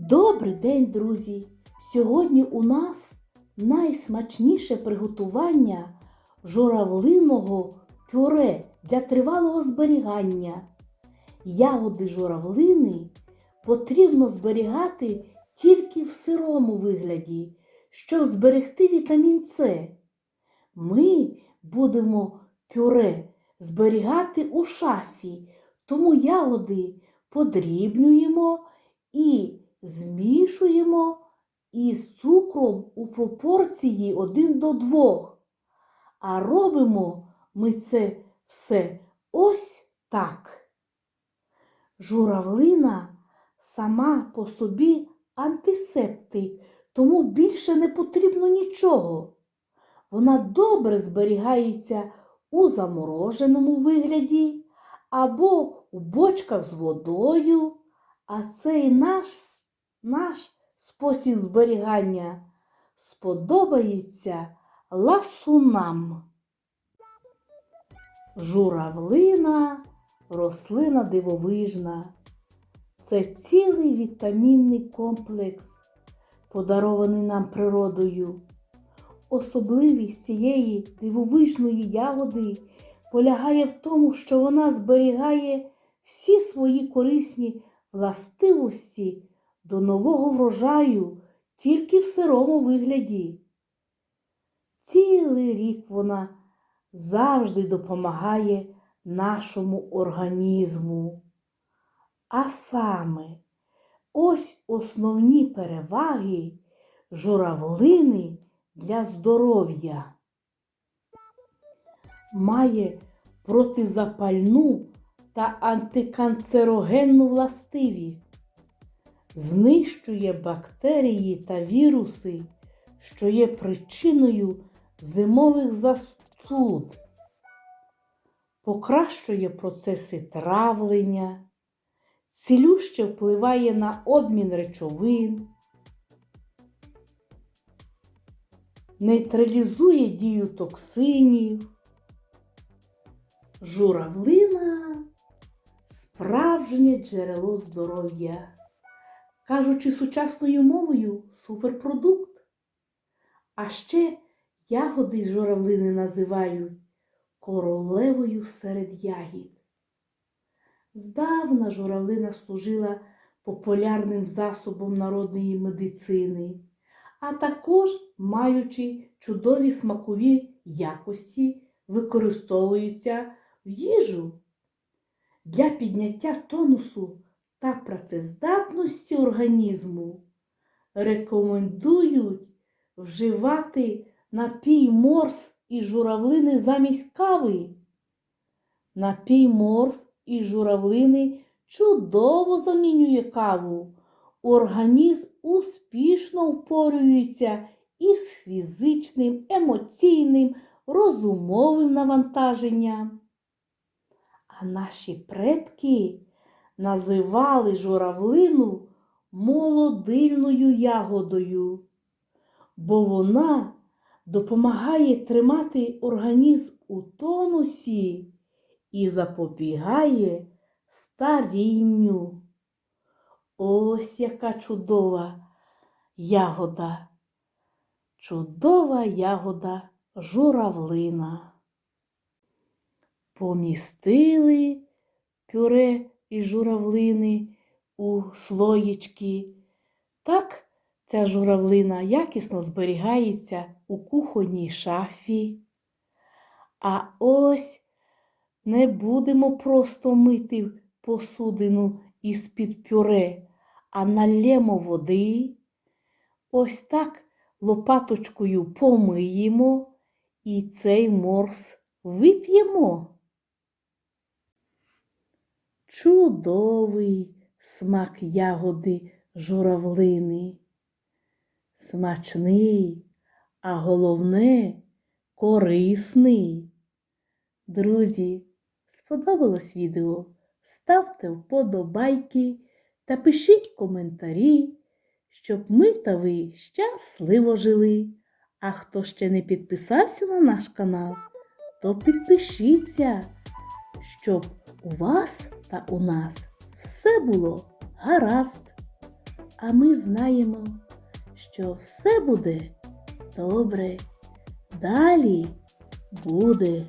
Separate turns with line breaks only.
Добрий день, друзі! Сьогодні у нас найсмачніше приготування журавлиного пюре для тривалого зберігання. Ягоди журавлини потрібно зберігати тільки в сирому вигляді, щоб зберегти вітамін С. Ми будемо пюре зберігати у шафі, тому ягоди подрібнюємо і змішуємо із цукром у пропорції 1 до 2. А робимо ми це все ось так. Журавлина сама по собі антисептик, тому більше не потрібно нічого. Вона добре зберігається у замороженому вигляді або у бочках з водою. А цей наш, наш спосіб зберігання сподобається ласунам. Журавлина рослина дивовижна. Це цілий вітамінний комплекс, подарований нам природою. Особливість цієї дивовижної ягоди полягає в тому, що вона зберігає всі свої корисні властивості до нового врожаю тільки в сирому вигляді. Цілий рік вона завжди допомагає нашому організму. А саме ось основні переваги журавлини для здоров'я. Має протизапальну та антиканцерогенну властивість, знищує бактерії та віруси, що є причиною зимових застуд, покращує процеси травлення, цілюще впливає на обмін речовин, нейтралізує дію токсинів. Журавлина справжнє джерело здоров'я. Кажучи сучасною мовою, суперпродукт. А ще ягоди з журавлини називають королевою серед ягід. Здавна журавлина служила популярним засобом народної медицини, а також, маючи чудові смакові якості, використовуються в їжу для підняття тонусу та працездатності організму. Рекомендують вживати напій морс і журавлини замість кави. Напій морс і журавлини чудово замінює каву. Організм успішно впорюється із фізичним, емоційним, розумовим навантаженням. А наші предки називали журавлину молодильною ягодою, бо вона допомагає тримати організм у тонусі і запобігає старінню. Ось яка чудова ягода, чудова ягода журавлина. Помістили пюре із журавлини у слоєчки. Так ця журавлина якісно зберігається у кухонній шафі. А ось не будемо просто мити посудину із-під пюре, а налємо води. Ось так лопаточкою помиємо і цей морс вип'ємо. Чудовий смак ягоди журавлини. Смачний, а головне корисний. Друзі, сподобалось відео? Ставте вподобайки та пишіть коментарі, щоб ми та ви щасливо жили. А хто ще не підписався на наш канал, то підпишіться, щоб у вас та у нас все було гаразд. А ми знаємо, що все буде добре. Далі буде